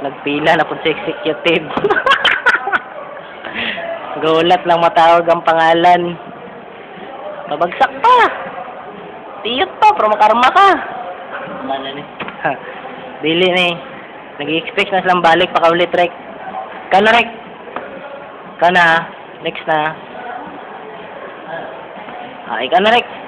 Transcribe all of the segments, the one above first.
Nagpila na po sa executive. Gulat lang matawag ang pangalan. Mabagsak pa. Tiyot pa, pero makarma ka. Mana ni? Dili ni. Nag-expect na silang balik pa kaulit, Rek. Kana, Rek. Kana. Next na. Ay, kana, Rek.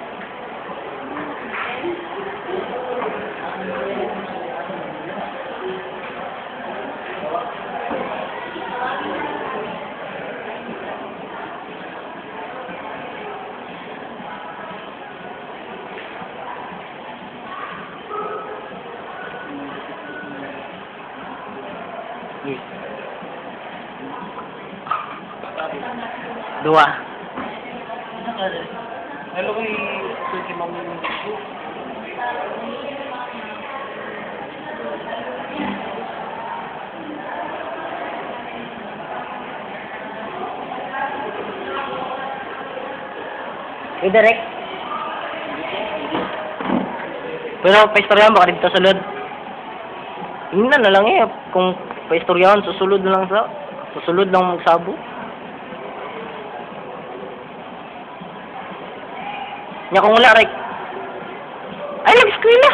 Dua. Hello kay Suki Mami. Eh, direct. Pero paistoryahan baka dito sulod. Ingnan na lang eh. Kung paistoryahan, susulod na lang sa... Susulod lang magsabo. Nya kung wala, Rick. Ay, nag-eskwela!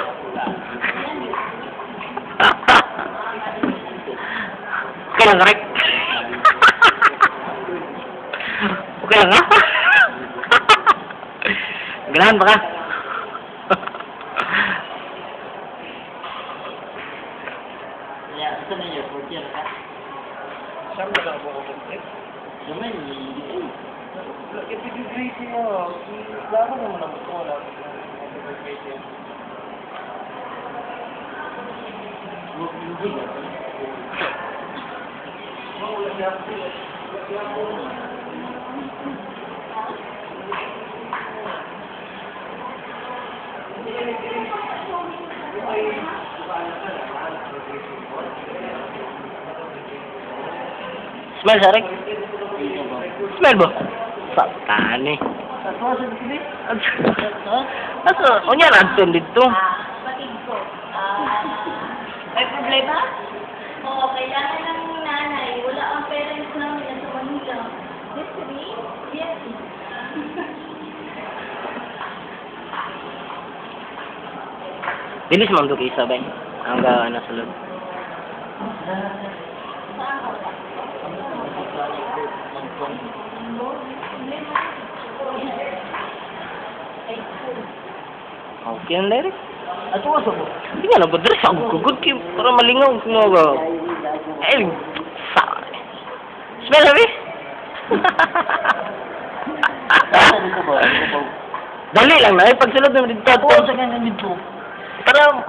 okay lang, Rick. okay lang, ha? Ganahan ba ka? Ya, ito na yun. Fourth year ka. Saan ba ako ko complete? Naman, hindi. Ipag-grade mo. Laro naman ang gusto ko. Laro Hindi ka. Smell, sa Rick? Hindi ba? Smell ba? Satan eh. Sa sa sini? Asa, unya na anton dito. May problema? Oo, kailangan ng nanay. Wala ang parents namin sa Manila. History? Yes. Bilis man kay isa ba? Ang ga ano sa loob. Okay ang direct. Ato ka sa mo? Hindi nga na ba dress ako kugod kay para malingaw ko mo ga. Eh, sa. Smell sabi? Sa ba? Ba? Dali lang na, eh, pagsulod naman dito. Oo, sa ganyan dito. Para